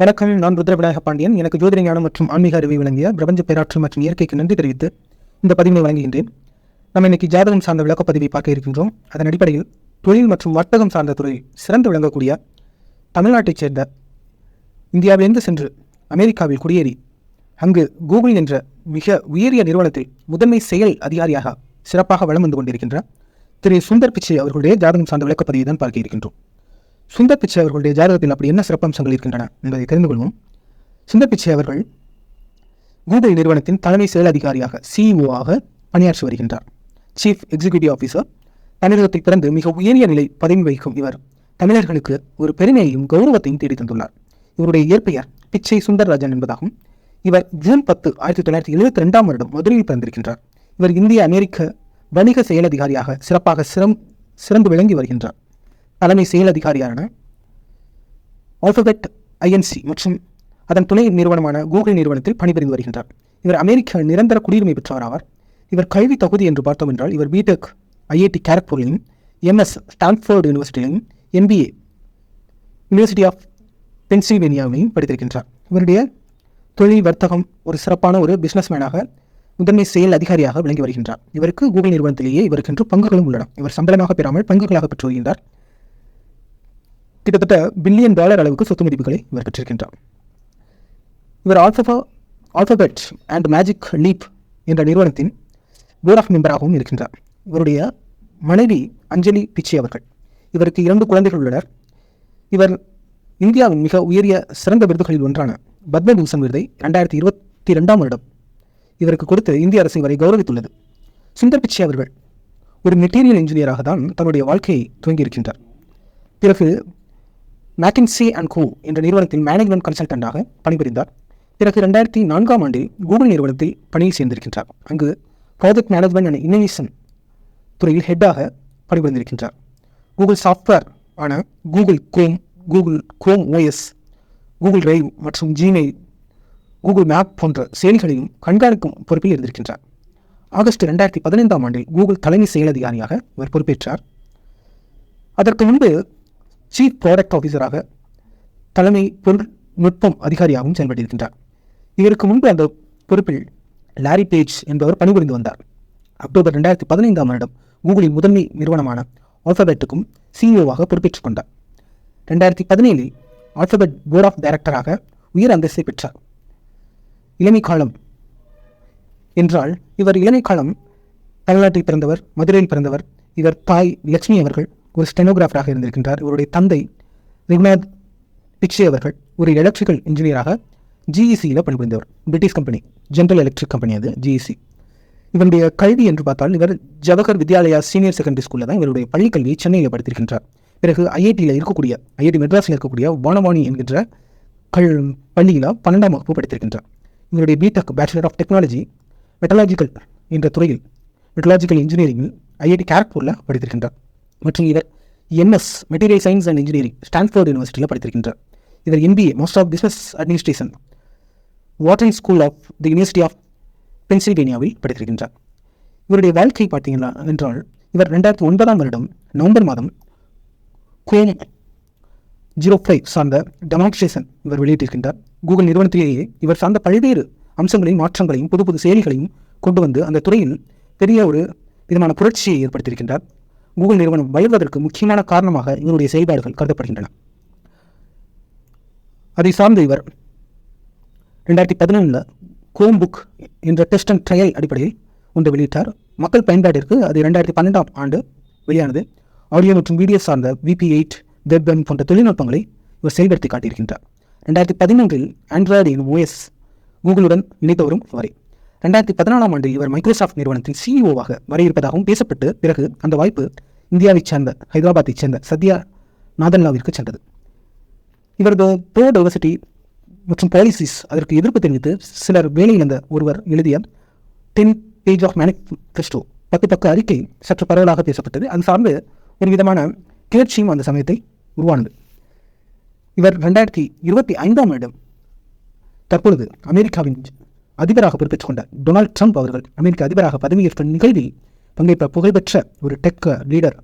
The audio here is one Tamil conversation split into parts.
வணக்கம் நான் ருத்ரவிநாயக பாண்டியன். எனக்கு ஜோதிட ஞானம் மற்றும் ஆன்மீக அறிவை வழங்கிய பிரபஞ்ச பேராற்று மற்றும் இயற்கைக்கு நன்றி தெரிவித்து இந்த பதிவினை வழங்குகின்றேன். நம்ம இன்னைக்கு ஜாதகம் சார்ந்த விளக்கப்பதிவை பார்க்க இருக்கின்றோம். அதன் அடிப்படையில் தொழில் மற்றும் வர்த்தகம் சார்ந்த துறையில் சிறந்து விளங்கக்கூடிய தமிழ்நாட்டைச் சேர்ந்த இந்தியாவிலிருந்து சென்று அமெரிக்காவில் குடியேறி அங்கு கூகுள் என்ற மிக உயரிய நிறுவனத்தில் முதன்மை செயல் அதிகாரியாக சிறப்பாக வலம் வந்து கொண்டிருக்கின்ற திரு சுந்தர் பிச்சை அவர்களுடைய ஜாதகம் சார்ந்த விளக்கப்பதிவை தான் பார்க்க இருக்கின்றோம். சுந்தர் பிச்சை அவர்களுடைய ஜாதகத்தில் அப்படி என்ன சிறப்பம்சங்கள் இருக்கின்றன என்பதை தெரிந்து கொள்வோம். சுந்தர் பிச்சை அவர்கள் கூகுள் நிறுவனத்தின் தலைமை செயல் அதிகாரியாக சிஇஓவாக பணியாற்றி வருகின்றார். சீஃப் எக்ஸிகியூட்டிவ் ஆஃபீஸர் தமிழகத்தை பிறந்து மிக உயரிய நிலை பதவி வகிக்கும் இவர் தமிழர்களுக்கு ஒரு பெருமையையும் கௌரவத்தையும் தேடி தந்துள்ளார் இவருடைய இயற்பெயர் பிச்சை சுந்தரராஜன் என்பதாகும். இவர் ஜூன் பத்து ஆயிரத்தி தொள்ளாயிரத்தி எழுபத்தி ரெண்டாம் வருடம் மதுரையில் பிறந்திருக்கின்றார். இவர் இந்திய அமெரிக்க வணிக செயல் அதிகாரியாக சிறப்பாக சிறம் சிறந்து விளங்கி வருகின்றார். தலைமை செயல் அதிகாரியான ஆல்பபெட் ஐஎன்சி மற்றும் அதன் துணை நிறுவனமான கூகுள் நிறுவனத்தில் பணிபுரிந்து வருகின்றார். இவர் அமெரிக்க நிரந்தர குடியுரிமை பெற்றவர் ஆவார். இவர் கல்வி தகுதி என்று பார்த்தோம் என்றால் இவர் பிடெக் ஐஐடி கேரக்பூரிலும் எம்எஸ் ஸ்டான்ஃபோர்டு யூனிவர்சிட்டியிலும் எம்பிஏ யூனிவர்சிட்டி ஆஃப் பென்சில்வேனியாவிலையும் படித்திருக்கின்றார். இவருடைய தொழில் வர்த்தகம் ஒரு சிறப்பான ஒரு பிஸ்னஸ்மேனாக முதன்மை செயல் அதிகாரியாக விளங்கி வருகின்றார். இவருக்கு கூகுள் நிறுவனத்திலேயே இவருக்கென்று பங்குகளும் உள்ளன. இவர் சம்பளமாக பெறாமல் பங்குகளாக பெற்று வருகின்றார். கிட்டத்தட்ட பில்லியன் டாலர் அளவுக்கு சொத்து மதிப்புகளை இவர் பெற்றிருக்கின்றார். இவர் ஆல்பபா ஆல்ஃபபெட் அண்ட் மேஜிக் லீப் என்ற நிறுவனத்தின் போர்ட் ஆஃப் மெம்பராகவும் இருக்கின்றார். இவருடைய மனைவி அஞ்சலி பிச்சை அவர்கள். இவருக்கு இரண்டு குழந்தைகள் உள்ளனர். இவர் இந்தியாவின் மிக உயரிய சிறந்த விருதுகளில் ஒன்றான பத்மபூஷன் விருதை ரெண்டாயிரத்தி இருபத்தி ரெண்டாம் வருடம் இவருக்கு கொடுத்து இந்திய அரசு இவரை கௌரவித்துள்ளது. சுந்தர் பிச்சை அவர்கள் ஒரு மெட்டீரியல் இன்ஜினியராக தான் தன்னுடைய வாழ்க்கையை துவங்கியிருக்கின்றார். பிறகு மேக்கின்சி அண்ட் கோ என்ற நிறுவனத்தின் மேனேஜ்மெண்ட் கன்சல்டண்டாக பணிபுரிந்தார். பிறகு ரெண்டாயிரத்தி நான்காம் ஆண்டில் கூகுள் நிறுவனத்தில் பணியில் சேர்ந்திருக்கின்றார். அங்கு ப்ராஜெக்ட் மேனேஜ்மெண்ட் அண்ட் இன்னோவேஷன் துறையில் ஹெட்டாக பணிபுரிந்திருக்கின்றார். கூகுள் சாஃப்ட்வேர் ஆன Google Chrome Google Chrome OS Google Drive மற்றும் ஜிமெயில் கூகுள் மேப் போன்ற செயலிகளையும் கண்காணிக்கும் பொறுப்பில் இருந்திருக்கின்றார். ஆகஸ்ட் ரெண்டாயிரத்தி பதினைந்தாம் ஆண்டில் கூகுள் தலைமை செயல் அதிகாரியாக இவர் பொறுப்பேற்றார். அதற்கு முன்பு சீஃப் ப்ராடக்ட் ஆஃபீஸராக தலைமை தொழில்நுட்பம் அதிகாரியாகவும் செயல்பட்டிருக்கின்றார். இவருக்கு முன்பு அந்த பொறுப்பில் லாரி பேஜ் என்பவர் பணிபுரிந்து வந்தார். அக்டோபர் ரெண்டாயிரத்தி பதினைந்தாம் வருடம் கூகுளின் முதன்மை நிறுவனமான ஆல்பபெட்டுக்கும் சிஇஓவாக பொறுப்பேற்றுக் கொண்டார். ரெண்டாயிரத்தி பதினேழில் ஆல்பபெட் போர்ட் ஆஃப் டைரக்டராக உயர் அந்தஸ்தை பெற்றார். இளமை காலம் என்றால் இவர் இளமை காலம் தமிழ்நாட்டில் பிறந்தவர் மதுரையில் பிறந்தவர் இவர் தாய் லட்சுமி அவர்கள் ஒரு ஸ்டெனோகிராஃபராக இருந்திருக்கின்றார். இவருடைய தந்தை ரிக்னாத் பிக்ஷே அவர்கள் ஒரு எலக்ட்ரிக்கல் இன்ஜினியராக ஜிஇசியில் பணிபுரிந்தவர். British company general electric company அது ஜிஇசி இவருடைய கல்வி என்று பார்த்தால் இவர் ஜவஹர் வித்யாலயா சீனியர் செகண்டரி ஸ்கூலில் தான் இவருடைய பள்ளிக்கல்வியை சென்னையில் படித்திருக்கின்றார். பிறகு ஐஐடியில் இருக்கக்கூடிய ஐஐடி மெட்ராஸில் இருக்கக்கூடிய வானவாணி என்கின்ற கல் பள்ளியில் பன்னெண்டாம் வகுப்பு படித்திருக்கின்றார். இவருடைய B Tech bachelor of technology metallurgical என்ற துறையில் மெட்டலாஜிக்கல் இன்ஜினியரிங்கில் ஐஐடி கேரக்பூரில் படித்திருக்கின்றார். மற்றும் இவர் MS material science and engineering Stanford யூனிவர்சிட்டியில் படித்திருக்கின்றார். இவர் MBA master of business administration watering school of the university of பென்சில்வேனியாவில் படித்திருக்கின்றார். இவருடைய வாழ்க்கை பார்த்தீங்கன்னா என்றால் இவர் ரெண்டாயிரத்தி ஒன்பதாம் வருடம் நவம்பர் மாதம் குரோம் ஜீரோ ஃபைவ் சார்ந்த டெமான்ஸ்ட்ரேஷன் இவர் வெளியிட்டிருக்கின்றார். கூகுள் நிறுவனத்திலேயே இவர் சார்ந்த பல்வேறு அம்சங்களையும் மாற்றங்களையும் புது புது செயலிகளையும் கொண்டு வந்து அந்த துறையில் பெரிய ஒரு விதமான புரட்சியை ஏற்படுத்தியிருக்கின்றார். கூகுள் நிறுவனம் வளர்வதற்கு முக்கியமான காரணமாக இவருடைய செயல்பாடுகள் கருதப்படுகின்றன. அதை சார்ந்த இவர் ரெண்டாயிரத்தி பதினொன்றில் குரோம் புக் என்ற டெஸ்ட் அண்ட் ட்ரையல் அடிப்படையில் ஒன்று வெளியிட்டார். மக்கள் பயன்பாட்டிற்கு அது ரெண்டாயிரத்தி பன்னெண்டாம் ஆண்டு வெளியானது. ஆடியோ மற்றும் வீடியோ சார்ந்த விபி எயிட் வெப்பன் போன்ற தொழில்நுட்பங்களை இவர் செயல்படுத்தி காட்டியிருக்கின்றார். ரெண்டாயிரத்தி பதினொன்றில் ஆண்ட்ராய்டு எனும் ஓஎஸ் கூகுளுடன் இணைத்தவரும் வரை ரெண்டாயிரத்தி பதினாலாம் ஆண்டு இவர் மைக்ரோசாஃப்ட் நிறுவனத்தின் சிஇஓவாக வர இருப்பதாகவும் பேசப்பட்டு பிறகு அந்த வாய்ப்பு இந்தியாவைச் சேர்ந்த ஹைதராபாத்தைச் சேர்ந்த சத்யா நாதன்லாவிற்கு சென்றது. இவரது ப்ரோ டைவர்சிட்டி மற்றும் பாலிசிஸ் அதற்கு எதிர்ப்பு தெரிவித்து சிலர் வேலை இழந்த ஒருவர் எழுதிய டென் பேஜ் ஆஃப் மேனிஃபெஸ்டோ பத்து பக்க அறிக்கை சற்று பரவலாக பேசப்பட்டது. அது சார்ந்து ஒரு விதமான கிளர்ச்சியும் அந்த சமயத்தை உருவானது. இவர் ரெண்டாயிரத்தி இருபத்தி ஐந்தாம் வருடம் தற்பொழுது அமெரிக்காவின் அதிபராக பொறுப்பேற்றுக் கொண்ட டொனால்ட் ட்ரம்ப் அவர்கள் அமெரிக்க அதிபராக பதவியேற்ற நிகழ்வில் பங்கேற்ற புகழ்பெற்ற ஒரு டெக் லீடர்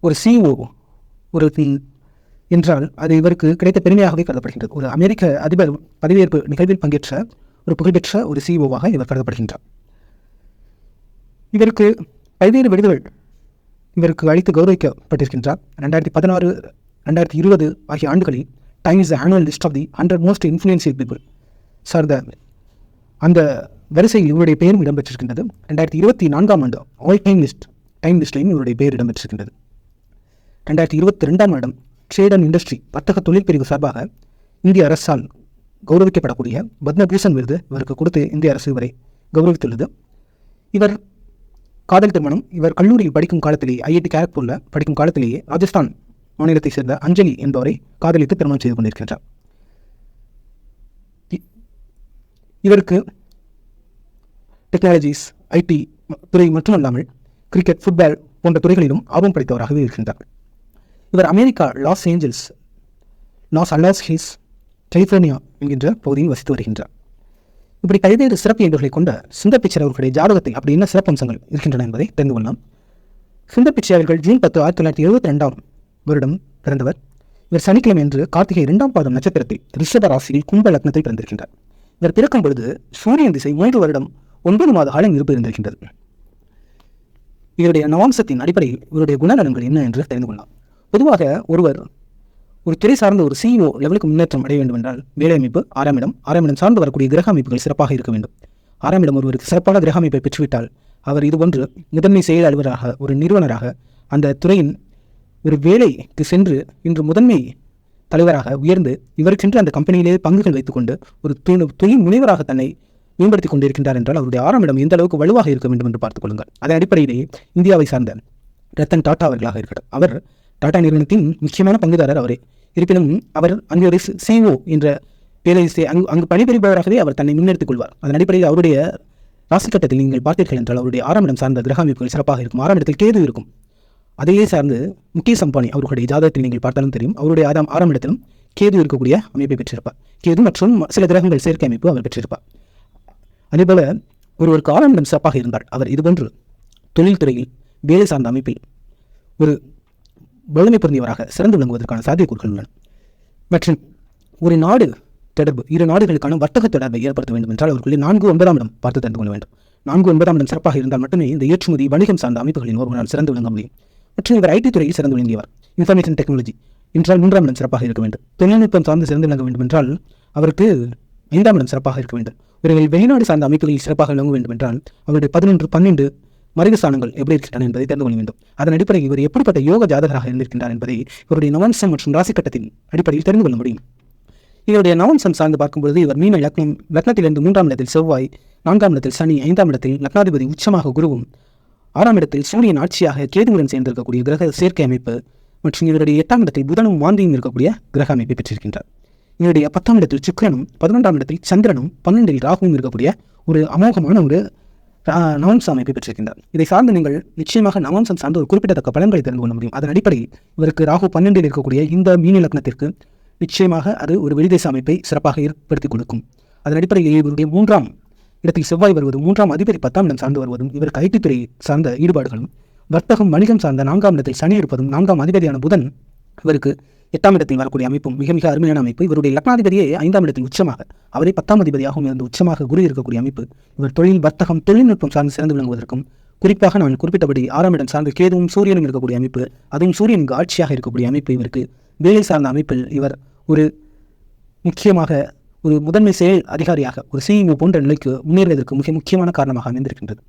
ஒரு சிஇஓ ஒரு என்றால் அது இவருக்கு கிடைத்த பெருமையாகவே கருதப்படுகின்றது. ஒரு அமெரிக்க அதிபர் பதவியேற்பு நிகழ்வில் பங்கேற்ற ஒரு புகழ்பெற்ற ஒரு சிஇஓவாக இவர் கருதப்படுகின்றார். இவருக்கு பல்வேறு விருதுகள் இவருக்கு அளித்து கௌரவிக்கப்பட்டிருக்கின்றார். ரெண்டாயிரத்தி பதினாறு ரெண்டாயிரத்தி இருபது ஆகிய ஆண்டுகளில் Time's annual list of the hundred most influential people சார்ந்த அந்த வரிசையில் இவருடைய பெயரும் இடம்பெற்றிருக்கின்றது. ரெண்டாயிரத்தி இருபத்தி நான்காம் ஆண்டு ஆல் டைம் லிஸ்ட் டைம் லிஸ்ட்லையும் இவருடைய பெயர் இடம்பெற்றிருக்கின்றது. ரெண்டாயிரத்தி இருபத்தி ரெண்டாம் வருடம் ட்ரேட் அண்ட் இண்டஸ்ட்ரி வர்த்தக தொழில் பிரிவு சார்பாக இந்திய அரசால் கௌரவிக்கப்படக்கூடிய பத்மபூஷன் விருது இவருக்கு கொடுத்து இந்திய அரசு இவரை கௌரவித்துள்ளது. இவர் காதல் திருமணம் இவர் கல்லூரியில் படிக்கும் காலத்திலேயே ஐஐடி கேரக்பூரில் படிக்கும் காலத்திலேயே ராஜஸ்தான் மாநிலத்தைச் சேர்ந்த அஞ்சலி என்பவரை காதலித்து திருமணம் செய்து கொண்டிருக்கின்றார். இதற்கு டெக்னாலஜிஸ் ஐடி துறை மட்டுமல்லாமல் கிரிக்கெட் ஃபுட்பால் போன்ற துறைகளிலும் ஆர்வம் படைத்தவராகவே இருக்கின்றார் இவர் America Los Angeles Los Altos Hills California என்கின்ற பகுதியில் வசித்து வருகின்றார். இப்படி பல்வேறு சிறப்பு இயல்புகளை கொண்ட சுந்தர்பிச்சர் அவர்களுடைய ஜாதகத்தில் அப்படி என்ன சிறப்பம்சங்கள் இருக்கின்றன என்பதை தெரிந்து கொள்ளலாம். சுந்தர்பிச்சை அவர்கள் ஜூன் பத்து ஆயிரத்தி தொள்ளாயிரத்தி எழுபத்தி ரெண்டாம் வருடம் பிறந்தவர். இவர் சனிக்கிழமை அன்று கார்த்திகை இரண்டாம் பாதம் நட்சத்திரத்தில் ரிஷப ராசியில் கும்ப லக்னத்தில் பிறந்திருக்கின்றார். இவர் பிறக்கும் பொழுது சூரியன் திசை மூன்று வருடம் ஒன்பது மாத காலம் இருப்பு இருந்திருக்கின்றது. இவருடைய நவாம்சத்தின் அடிப்படையில் இவருடைய குணநலன்கள் என்ன என்று தெரிந்து கொள்ளலாம். பொதுவாக ஒருவர் ஒரு துறை சார்ந்த ஒரு சிஇஓ லெவலுக்கு முன்னேற்றம் அடைய வேண்டும் என்றால் வேலை அமைப்பு ஆறாம் இடம் ஆறாம் இடம் சார்ந்து வரக்கூடிய கிரக அமைப்புகள் சிறப்பாக இருக்க வேண்டும். ஆறாம் இடம் ஒருவருக்கு சிறப்பான கிரக அமைப்பை பெற்றுவிட்டால் அவர் இதுபோன்று முதன்மை செயல் அலுவலராக ஒரு நிறுவனராக அந்த துறையின் ஒரு வேலைக்கு சென்று இன்று முதன்மை தலைவராக உயர்ந்து இவர் சென்று அந்த கம்பெனியிலே பங்குகள் வைத்துக்கொண்டு ஒரு துணி தொழில் முனைவராக தன்னை மேம்படுத்திக் கொண்டிருக்கின்றார் என்றால் அவருடைய ஆறாம் இடம் எந்த அளவுக்கு வலுவாக இருக்க வேண்டும் என்று பார்த்துக் கொள்ளுங்கள். அதன் அடிப்படையிலேயே இந்தியாவை சார்ந்த ரத்தன் டாடா அவர்களாக இருக்கட்டும் அவர் டாடா நிறுவனத்தின் முக்கியமான பங்குதாரர் அவரே. இருப்பினும் அவர் அங்கு ஒரு சிஓ என்ற வேலை அங்கு அங்கு பணிபுரிபவராகவே அவர் தன்னை முன்னெடுத்துக் கொள்வார். அதன் அடிப்படையில் அவருடைய ராசிக்கட்டத்தில் நீங்கள் பார்த்தீர்கள் என்றால் அவருடைய ஆறாம் இடம் சார்ந்த கிரக அமைப்புகள் சிறப்பாக இருக்கும். ஆறாம் இடத்தில் கேது இருக்கும். அதையே சார்ந்து முகேஷ் அம்பானி அவர்களுடைய ஜாதகத்தில் நீங்கள் பார்த்தாலும் தெரியும். அவருடைய ஆறாம் ஆறாம் இடத்திலும் கேது இருக்கக்கூடிய அமைப்பை பெற்றிருப்பார். கேது மற்றும் சில கிரகங்கள் சேர்க்கை அமைப்பு அவர் பெற்றிருப்பார். அதேபோல் ஒருவருக்கு ஆறாம் இடம் சிறப்பாக இருந்தால் அவர் இதுபோன்று தொழில்துறையில் வேலை சார்ந்த அமைப்பில் ஒரு வலிமை பொருந்தியவராக சிறந்து விளங்குவதற்கான சாத்தியக்கூறுகள் உள்ளன. மற்றும் ஒரு நாடு தொடர்பு இரு நாடுகளுக்கான வர்த்தக தொடர்பை ஏற்படுத்த வேண்டும் என்றால் அவர்களுடைய நான்கு ஒன்பதாம் இடம் பார்த்து தெரிந்து கொள்ள வேண்டும். நான்கு ஒன்பதாம் இடம் சிறப்பாக இருந்தால் மட்டுமே இந்த ஏற்றுமதி வணிகம் சார்ந்த அமைப்புகளின் ஒருவரால் சிறந்து விளங்க முடியும். மற்றும் இவர் ஐடி துறையில் சிறந்து விளங்கியவர். இன்ஃபர்மேஷன் டெக்னாலஜி என்றால் மூன்றாம் இடம் சிறப்பாக இருக்க வேண்டும். தொழில்நுட்பம் சார்ந்து சிறந்து விளங்க வேண்டும் என்றால் அவருக்கு ஐந்தாம் இடம் சிறப்பாக இருக்க வேண்டும். இவர்கள் வெளிநாடு சார்ந்த அமைப்புகளில் சிறப்பாக விளங்க வேண்டும் என்றால் அவருடைய பதினொன்று பன்னெண்டு மருக ஸ்தானங்கள் எப்படி இருக்கின்றன என்பதை தெரிந்து கொள்ள வேண்டும். அதன் அடிப்படையில் இவர் எப்படிப்பட்ட யோக ஜாதகராக இருந்திருக்கின்றார் என்பதை இவருடைய நவம்சம் மற்றும் ராசிக்கட்டத்தின் அடிப்படையில் தெரிந்து கொள்ள முடியும். இவருடைய நவம்சம் சார்ந்து பார்க்கும்போது இவர் மீன லக்னம் லக்னத்திலிருந்து மூன்றாம் இடத்தில் செவ்வாய் நான்காம் இடத்தில் சனி ஐந்தாம் இடத்தில் லக்னாதிபதி உச்சமாக குருவும் ஆறாம் இடத்தில் சூரியன் ஆட்சியாக கேதுவுடன் சேர்ந்திருக்கக்கூடிய கிரக சேர்க்கை அமைப்பு மற்றும் இவருடைய எட்டாம் இடத்தில் புதனும் வாந்தியும் இருக்கக்கூடிய கிரக அமைப்பை பெற்றிருக்கின்றார். இவருடைய பத்தாம் இடத்தில் சுக்கிரனும் பதினொன்றாம் இடத்தில் சந்திரனும் பன்னெண்டில் ராகுவும் இருக்கக்கூடிய ஒரு அமோகமான ஒரு நவம்ச அமைப்பை பெற்றிருக்கின்றார். இதை சார்ந்து நீங்கள் நிச்சயமாக நவம்சம் சார்ந்த ஒரு குறிப்பிடத்தக்க பலன்களை தெரிந்து கொள்ள முடியும். அதன் அடிப்படையில் இவருக்கு ராகு பன்னெண்டில் இருக்கக்கூடிய இந்த மீன லக்னத்திற்கு நிச்சயமாக அது ஒரு வெளிதேச அமைப்பை சிறப்பாக ஏற்படுத்தி கொடுக்கும். அதன் அடிப்படையில் இவருடைய மூன்றாம் இடத்தில் செவ்வாய் வருவதும் மூன்றாம் அதிபதி பத்தாம் இடம் சார்ந்து வருவதும் இவர் ஐடி சார்ந்த ஈடுபாடுகளும் வர்த்தகம் வணிகம் சார்ந்த நான்காம் இடத்தில் சனி இருப்பதும் நான்காம் அதிபதியான புதன் இவருக்கு எட்டாம் இடத்தில் வரக்கூடிய அமைப்பும் மிக மிக அருமையான அமைப்பு. இவருடைய லக்னாதிபதியே ஐந்தாம் இடத்தில் உச்சமாக அவரே பத்தாம் அதிபதியாகவும் இருந்து உச்சமாக குரு இருக்கக்கூடிய அமைப்பு. இவர் தொழில் வர்த்தகம் தொழில்நுட்பம் சார்ந்து சிறந்து விளங்குவதற்கும் குறிப்பாக நான் குறிப்பிட்டபடி ஆறாம் இடம் சார்ந்த கேதுவும் சூரியனும் இருக்கக்கூடிய அமைப்பு அதுவும் சூரியனுக்கு ஆட்சியாக இருக்கக்கூடிய அமைப்பு இவருக்கு. வேலை சார்ந்த அமைப்பில் இவர் ஒரு முக்கியமாக ஒரு முதன்மை செயல் அதிகாரியாக ஒரு சிஇஓ போன்ற நிலைக்கு முன்னேறுவதற்கு மிக முக்கியமான காரணமாக அமைந்திருக்கின்றது.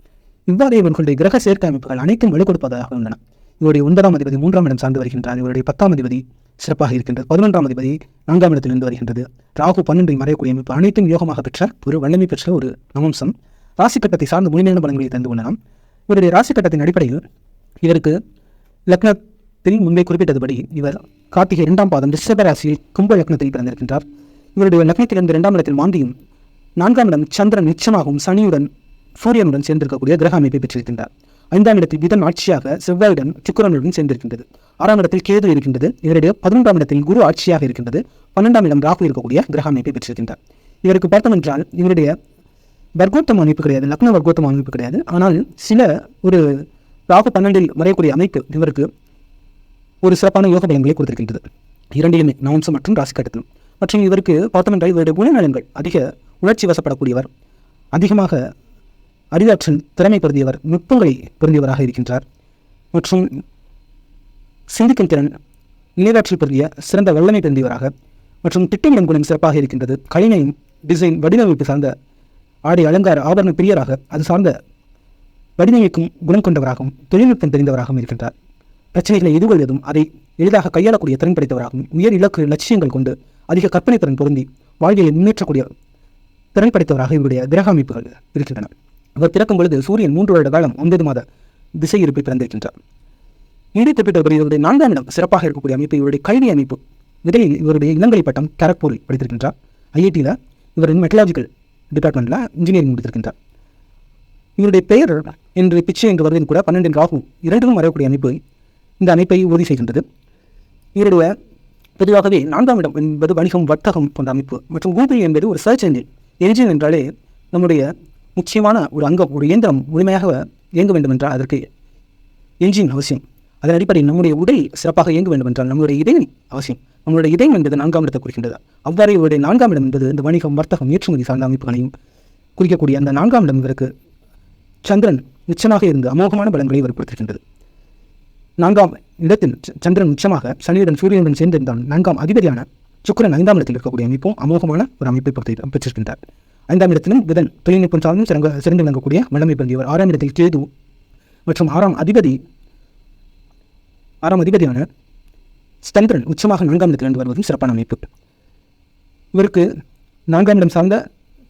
இவ்வாறு இவர்களுடைய கிரக சேர்க்கை அமைப்புகள் அனைத்தும் வலுக்கொடுப்பதாக உள்ளன. இவருடைய ஒன்பதாம் அதிபதி மூன்றாம் இடம் சார்ந்து வருகின்றார். இவருடைய பத்தாம் அதிபதி சிறப்பாக இருக்கின்றது. பதினொன்றாம் அதிபதி நான்காம் இடத்திலிருந்து வருகின்றது. ராகு பன்னெண்டை மறையக்கூடிய அமைப்பு அனைத்தும் யோகமாக பெற்ற ஒரு வல்லமை பெற்ற ஒரு நவம்சம். ராசி கட்டத்தை சார்ந்த முழுமையான பலன்களை தந்து கொள்ளலாம். இவருடைய ராசி கட்டத்தின் அடிப்படையில் இவருக்கு லக்னத்தில் முன்பே குறிப்பிட்டதுபடி இவர் கார்த்திகை இரண்டாம் பாதம் ரிஷப ராசியில் கும்ப லக்னத்தில் பிறந்திருக்கின்றார். இவருடைய லக்னத்திலிருந்து இரண்டாம் இடத்தில் மாந்தியும் நான்காம் இடம் சந்திரன் நிச்சயமாகவும் சனியுடன் சூரியனுடன் சேர்ந்திருக்கக்கூடிய கிரக அமைப்பை பெற்றிருக்கின்றார். ஐந்தாம் இடத்தில் புதன் ஆட்சியாக செவ்வாயுடன் சுக்கரனுடன் சேர்ந்திருக்கின்றது. ஆறாம் இடத்தில் கேது இருக்கின்றது. இவருடைய பதினொன்றாம் இடத்தில் குரு ஆட்சியாக இருக்கின்றது. பன்னெண்டாம் இடம் ராகு இருக்கக்கூடிய கிரக அமைப்பை பெற்றிருக்கின்றார். இவருக்கு பார்த்தோம் என்றால் இவருடைய வர்க்கோத்தம் அமைப்பு கிடையாது லக்ன வர்க்கோத்தம் அமைப்பு கிடையாது. ஆனால் சில ஒரு ராகு பன்னெண்டில் வரையக்கூடிய அமைப்பு இவருக்கு ஒரு சிறப்பான யோக பலன்களை கொடுத்திருக்கின்றது. இரண்டிலுமே நவம்சம் மற்றும் ராசி கட்டத்திலும் மற்றும் இவருக்கு பார்த்தோம் என்றால் இவருடைய குணநலன்கள் அதிக உணர்ச்சி வசப்படக்கூடியவர். அதிகமாக அறிவாற்றல் திறமை பொருந்தியவர் நுட்பங்களை பொருந்தியவராக இருக்கின்றார். மற்றும் சிந்திக்கும் திறன் நினைவாற்றல் பொருந்திய சிறந்த வல்லமை பொருந்தியவராக மற்றும் திட்டமிடும் குணம் சிறப்பாக இருக்கின்றது. கலைநயம் டிசைன் வடிவமைப்பு சார்ந்த ஆடை அலங்கார ஆபரண பிரியராக அது சார்ந்த வடிவமைக்கும் குணம் கொண்டவராகவும் தொழில்நுட்பம் தெரிந்தவராகவும் இருக்கின்றார். பிரச்சனைகளை எதிர்கொள்வதும் அதை எளிதாக கையாளக்கூடிய திறன் படைத்தவராகவும் உயர் இலக்கு லட்சியங்கள் கொண்டு அதிக கற்பனை திறன் பொருந்தி வாழ்க்கையை முன்னேற்றக்கூடிய திறன் படைத்தவராக இவருடைய கிரக அமைப்புகள் இருக்கின்றன. அவர் பிறக்கும் பொழுது சூரியன் மூன்று வருட காலம் ஒன்பது மாத திசை இருப்பை பிறந்திருக்கின்றார் இந்திய திட்டப்படி இவருடைய நான்காம் இடம் சிறப்பாக இருக்கக்கூடிய அமைப்பு இவருடைய கல்வி அமைப்பு. விதையில் இவருடைய இளங்கலை பட்டம் கரக்பூரில் படித்திருக்கின்றார். ஐஐடியில் இவர் மெட்டலாஜிக்கல் டிபார்ட்மெண்ட்டில் இன்ஜினியரிங் முடித்திருக்கின்றார். இவருடைய பெயர் என்று பிச்சை என்று வருவதில் கூட பன்னெண்டு ராகு இரண்டிலும் வரக்கூடிய அமைப்பு இந்த அமைப்பை உறுதி செய்கின்றது. இவருடைய பொதுவாகவே நான்காம் இடம் என்பது வணிகம் வர்த்தகம் போன்ற அமைப்பு மற்றும் கூகுள் என்பது ஒரு சர்ச் என்ஜின் என்ஜின் என்றாலே நம்முடைய முக்கியமான ஒரு அங்கம் ஒரு இயந்திரம் முழுமையாக இயங்க வேண்டும் என்றால் அதற்கு என்ஜின் அவசியம். அதன் அடிப்படையில் நம்முடைய உடல் சிறப்பாக இயங்க வேண்டும் என்றால் நம்முடைய இதயம் அவசியம். நம்மளுடைய இதயம் என்பது நான்காம் இடத்தை குறிக்கின்றது. அவ்வாறு இவருடைய நான்காம் இடம் என்பது இந்த வணிகம் வர்த்தகம் ஏற்றுமதி சார்ந்த அமைப்புகளையும் குறிக்கக்கூடிய அந்த நான்காம் இடம் இவருக்கு சந்திரன் நிச்சயமாக இருந்து அமோகமான பலன்களை இவர் கொடுத்திருக்கின்றது நான்காம் இடத்தில் சந்திரன் உச்சமாக சனியுடன் சூரியனுடன் சேர்ந்திருந்தான். நான்காம் அதிபதியான சுக்கிரன் ஐந்தாம் இடத்தில் இருக்கக்கூடிய அமைப்பும் அமோகமான ஒரு அமைப்பை பற்றி பெற்றிருக்கின்றார். ஐந்தாம் இடத்திலும் புதன் தொழில்நுட்பம் சார்ந்தும் சிறங்க சிறந்து விளங்கக்கூடிய வல்லமை பொருந்தியவர் ஆறாம் இடத்தில் கேது மற்றும் ஆறாம் அதிபதி ஆறாம் அதிபதியான சந்திரன் உச்சமாக நான்காம் இடத்திலிருந்து வருவதும் சிறப்பான அமைப்பு. இவருக்கு நான்காம் இடம் சார்ந்த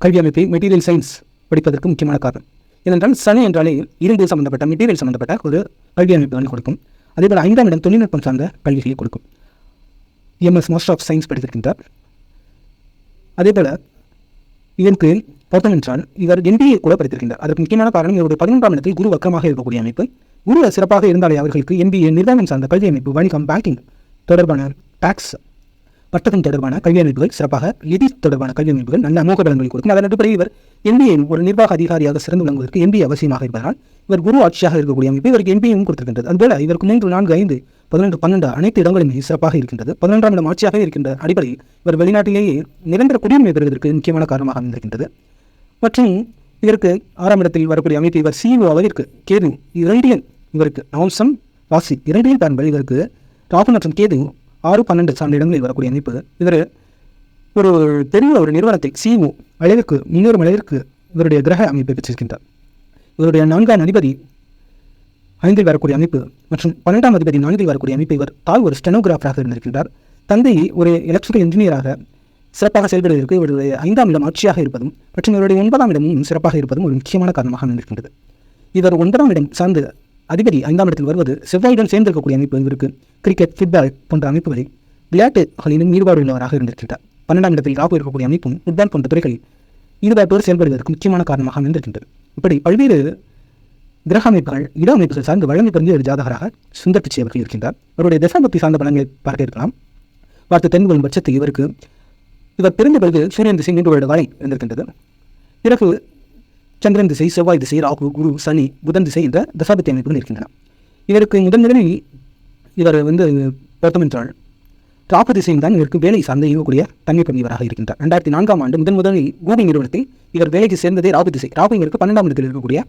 கல்வி அமைப்பை மெட்டீரியல் சயின்ஸ் படிப்பதற்கு முக்கியமான காரணம். ஏனென்றால் சனி என்றாலே இருந்து சம்பந்தப்பட்ட மெட்டீரியல் சம்பந்தப்பட்ட ஒரு கல்வி அமைப்பு வந்து கொடுக்கும். அதே போல் ஐந்தாம் இடம் தொழில்நுட்பம் சார்ந்த கல்விகளை கொடுக்கும். எம்எஸ் மாஸ்டர் ஆஃப் சயின்ஸ் படித்திருக்கின்றார். அதே அதேபோல் இதற்கு பொருத்தம் என்றால் இவர் என்பிஏ கூட படித்திருக்கின்றார். அதற்கு முக்கியமான காரணம் இவருடைய பதினொன்றாம் இடத்தில் குரு வக்கரமாக இருக்கக்கூடிய அமைப்பு. குரு சிறப்பாக இருந்தாலே அவர்களுக்கு என்பிஏ நிர்வாகம் சார்ந்த கல்வி அமைப்பு வணிகம் பேங்கிங் தொடர்பான டாக்ஸ் வர்த்தகம் தொடர்பான கல்வி அமைப்புகள் சிறப்பாக நிதி தொடர்பான கல்வி அமைப்புகள் நல்ல அமோக பலன்களை கொடுக்கும். அதன் அடிப்படையில் இவர் எம்பிஏ ஒரு நிர்வாக அதிகாரியாக சிறந்து விளங்குவதற்கு எம்பிஏ அவசியமாக இருப்பதால் இவர் குரு ஆட்சியாக இருக்கக்கூடிய அமைப்பு இவருக்கு எம்பிஏவும் கொடுத்திருக்கின்றது. அதுபோல இவருக்கு மூன்று நான்கு ஐந்து பதினொன்று பன்னெண்டு அனைத்து இடங்களுமே சிறப்பாக இருக்கின்றது. பதினொன்றாம் இடம் ஆட்சியாக இருக்கின்ற அடிப்படையில் இவர் வெளிநாட்டிலேயே நிரந்தர குடியுரிமை பெறுவதற்கு முக்கியமான காரணமாக அமைந்திருக்கின்றது மற்றும் இதற்கு ஆறாம் இடத்தில் வரக்கூடிய அமைப்பு இவர் சிஇஓ அளவிற்கு கேது இரண்டியன் இவருக்கு நவம்சம் ராசி இரண்டியன் காரணங்கள் இவருக்கு ராகு மற்றும் கேது ஆறு பன்னெண்டு சார்ந்த இடங்களில் வரக்கூடிய அமைப்பு. இவர் ஒரு பெரிய ஒரு நிறுவனத்தை சிஓ அளவிற்கு முன்னேறும் அளவிற்கு இவருடைய கிரக அமைப்பை பெற்றிருக்கின்றார். இவருடைய நான்காம் அதிபதி ஐந்தில் வரக்கூடிய அமைப்பு மற்றும் பன்னெண்டாம் அதிபதி நான்கில் வரக்கூடிய அமைப்பு இவர் தாய் ஒரு ஸ்டெனோகிராஃபராக இருந்திருக்கின்றார். தந்தை ஒரு எலக்ட்ரிக்கல் இன்ஜினியராக சிறப்பாக செயல்படுவதற்கு இவருடைய ஐந்தாம் இடம் ஆட்சியாக இருப்பதும் மற்றும் இவருடைய ஒன்பதாம் இடமும் சிறப்பாக இருப்பதும் ஒரு முக்கியமான காரணமாக இருக்கின்றது இவர் ஒன்பதாம் இடம் சார்ந்து அதிபதி ஐந்தாம் இடத்தில் வருவது செவ்வாயுடன் சேர்ந்திருக்கக்கூடிய அமைப்பு இவருக்கு. கிரிக்கெட் ஃபுட்பால் போன்ற அமைப்புகளில் விளையாட்டுகளிலும் ஈடுபாடு உள்ளவராக இருந்திருக்கின்றார். பன்னெண்டாம் இடத்தில் ராகு இருக்கக்கூடிய அமைப்பும் ஃபுட்பால் போன்ற துறைகளில் ஈடுபாட்டோர் செயல்படுவதற்கு முக்கியமான காரணமாக அமைந்திருக்கின்றது. இப்படி பல்வேறு கிரக அமைப்புகள் இட அமைப்புகள் சார்ந்து வழங்கி பிறந்த ஒரு ஜாதகராக சுந்தர் பிச்சை அவர்கள் இருக்கின்றார். அவருடைய தசாபக்தி சார்ந்த பலன்களை பார்க்க இருக்கலாம். பார்த்து தெரிந்து கொள்ளும் பட்சத்தில் இவருக்கு இவர் பிறந்த பிறகு சூரியன் திசை மூன்று வருட காலை இருந்திருக்கின்றது. பிறகு சந்திரன் திசை செவ்வாய் திசை ராகு குரு சனி புதன் திசை என்ற தசாபத்தி அமைப்புகள் இருக்கின்றன. இவருக்கு முதன் இவர் வந்து பொருத்தம் என்றால் ராகு திசையில் தான் இவருக்கு வேலை சார்ந்த இயங்கக்கூடிய தன்மை பெறுவராக இருக்கின்றார். ரெண்டாயிரத்தி நான்காம் ஆண்டு முதன் முதலில் கூகுள் நிறுவனத்தில் இவர் வேலைக்கு சேர்ந்ததே ராகு திசை. ராகு இவருக்கு பன்னெண்டாம் இடத்தில் இருக்கக்கூடிய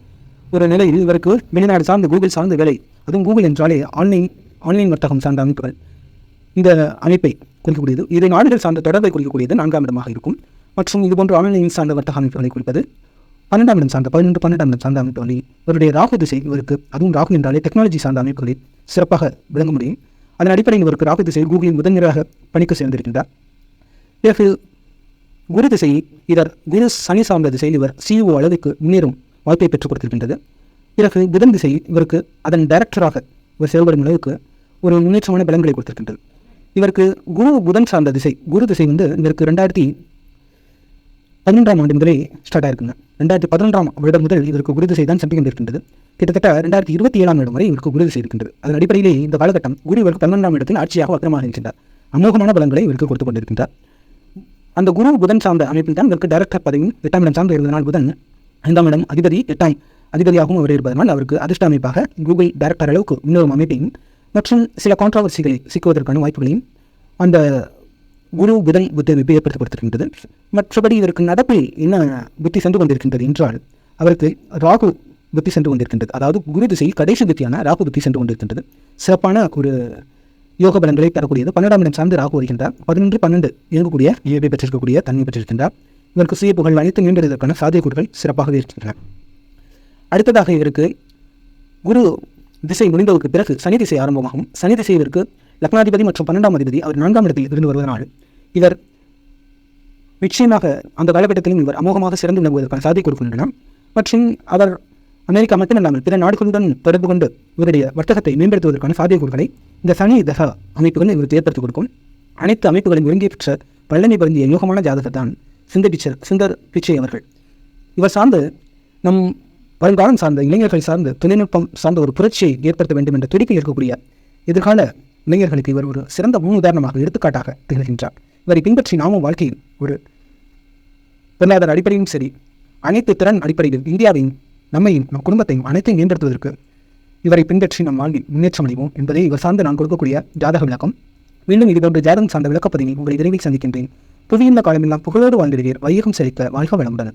ஒரு நிலையில் இவருக்கு வெளிநாடு சார்ந்த கூகுள் சார்ந்த வேலை அதுவும் கூகுள் என்றாலே ஆன்லைன் ஆன்லைன் வர்த்தகம் சார்ந்த அமைப்புகள். இந்த அமைப்பை குறிக்கக்கூடியது. இதை நாடுகள் சார்ந்த தொடர்பை குறிக்கக்கூடியது நான்காம் இடமாக இருக்கும். மற்றும் இது போன்ற ஆன்லைன் சார்ந்த வர்த்தக அமைப்புகளை குறிப்பது பன்னெண்டாம் இடம் சார்ந்த பதினொன்று பன்னெண்டாம் இடம் சார்ந்த அமைப்புகளில் இவருடைய ராகு திசை இவருக்கு அதுவும் ராகு என்றாலே டெக்னாலஜி சார்ந்த அமைப்புகளில் சிறப்பாக விளங்க முடியும். அதன் அடிப்படையில் இவருக்கு ராகு திசையில் கூகுளின் முதன்மையாக பணிக்கு சேர்ந்திருக்கின்றார். பிறகு குரு திசையை இதர் குரு சனி சார்ந்த திசையில் இவர் சிஇஓ அளவுக்கு முன்னேறும் வாய்ப்பை பெற்றுக் கொடுத்திருக்கின்றது. பிறகு புதன் திசையில் இவருக்கு அதன் டைரக்டராக இவர் செயல்படும் அளவுக்கு ஒரு முன்னேற்றமான பலன்களை கொடுத்திருக்கின்றது. இவருக்கு குரு புதன் சார்ந்த திசை குரு திசை வந்து இவருக்கு ரெண்டாயிரத்தி பதினொன்றாம் ஆண்டு முதலே ஸ்டார்ட் ஆயிருக்குங்க. ரெண்டாயிரத்தி பதினொன்றாம் வருடம் முதல் இதற்கு குரு திசை தான் சென்று கொண்டிருக்கின்றது. கிட்டத்தட்ட ரெண்டாயிரத்தி இருபத்தி ஏழாம் வருடம் வரை இவருக்கு குரு திசை இருக்கின்றது. அதன் அடிப்படையிலே இந்த காலகட்டம் குரு இவருக்கு பதினொன்றாம் இடத்தில் ஆட்சியாக வக்கரமாக இருக்கின்றார். அமோகமான பலன்களை இவருக்கு கொடுத்துக் கொண்டிருக்கின்றார். அந்த குரு புதன் சார்ந்த அமைப்பில் தான் இவருக்கு டைரக்டர் பதவியும் எட்டாம் இடம் சார்ந்து இருந்தனால் புதன் ஐந்தாம் இடம் அதிபதி எட்டாம் அதிபதியாகவும் அவர் இருப்பதனால் அவருக்கு அதிர்ஷ்ட அமைப்பாக கூகுள் டைரக்டர் அளவுக்கு இன்னொரு அமைப்பையும் மற்றும் சில கான்ட்ரவர்சிகளில் சிக்குவதற்கான வாய்ப்புகளையும் அந்த குரு புதன் புத்த விபயப்படுத்தப்படுத்திருக்கின்றது மற்றபடி இதற்கு நடப்பில் என்ன புத்தி சென்று கொண்டிருக்கின்றது என்றால் அவருக்கு ராகு புத்தி சென்று கொண்டிருக்கின்றது அதாவது குரு திசையில் கடைசி புத்தியான ராகு புத்தி சென்று கொண்டிருக்கின்றது சிறப்பான ஒரு யோக பலன்களை தரக்கூடியது. பன்னெண்டாம் இடம் சார்ந்து ராகு வருகின்றார். பதினொன்று பன்னெண்டு இயங்கக்கூடிய இயல்பை பெற்றிருக்கக்கூடிய தன்மை பெற்றிருக்கின்றார். இவருக்கு சுய புகழ் அனைத்து மீண்டதற்கான சாத்தியக்கூறுகள் சிறப்பாகவே இருக்கின்றன. அடுத்ததாக இவருக்கு குரு திசை முடிந்ததற்கு பிறகு சனி திசை ஆரம்பமாகும். சனி திசை இவருக்கு லக்னாதிபதி மற்றும் பன்னெண்டாம் அதிபதி அவர் நான்காம் இடத்தில் இருந்து வருவதனால் இவர் நிச்சயமாக அந்த காலகட்டத்திலும் இவர் அமோகமாக சிறந்து விளங்குவதற்கான சாதி கொடுக்கின்றன மற்றும் அவர் அமெரிக்கா மட்டுமல்லாமல் பிற நாடுகளுடன் தொடர்பு கொண்டு இவருடைய வர்த்தகத்தை மேம்படுத்துவதற்கான சாத்தியக்கூறுகளை இந்த சனி தசா அமைப்புகள் இவருக்கு ஏற்படுத்தி கொடுக்கும். அனைத்து அமைப்புகளையும் ஒருங்கே பெற்ற பழனி பொருந்திய யோகமான ஜாதகர் தான் சிந்த பிச்சர் சுந்தர் பிச்சை அவர்கள். இவர் சார்ந்து நம் வருங்காலம் சார்ந்த இளைஞர்கள் சார்ந்து தொழில்நுட்பம் சார்ந்த ஒரு புரட்சியை ஏற்படுத்த வேண்டும் என்ற துடிப்பில் இருக்கக்கூடிய எதிர்கால இளைஞர்களுக்கு இவர் ஒரு சிறந்த முன் உதாரணமாக எடுத்துக்காட்டாக திகழ்கின்றார். இவரை பின்பற்றி நாமும் வாழ்க்கையில் ஒரு பொருளாதார அடிப்படையும் சரி அனைத்து திறன் அடிப்படையில் இந்தியாவையும் நம்மையும் நம் குடும்பத்தையும் அனைத்தையும் மேம்படுத்துவதற்கு இவரை பின்பற்றி நம் வாழ்வில் முன்னேற்றம் அடைவோம் என்பதை இவர் சார்ந்து நான் கொடுக்கக்கூடிய ஜாதக விளக்கம். மீண்டும் இதுபோன்ற ஜாதகம் சார்ந்த விளக்கப்பதிவில் உங்களை விரைவில் சந்திக்கின்றேன். புவியுள்ள காலமெல்லாம் புகழோடு வாழ்ந்திருவீர் வையகம் செழிக்க வாழ்க வளமுடன்.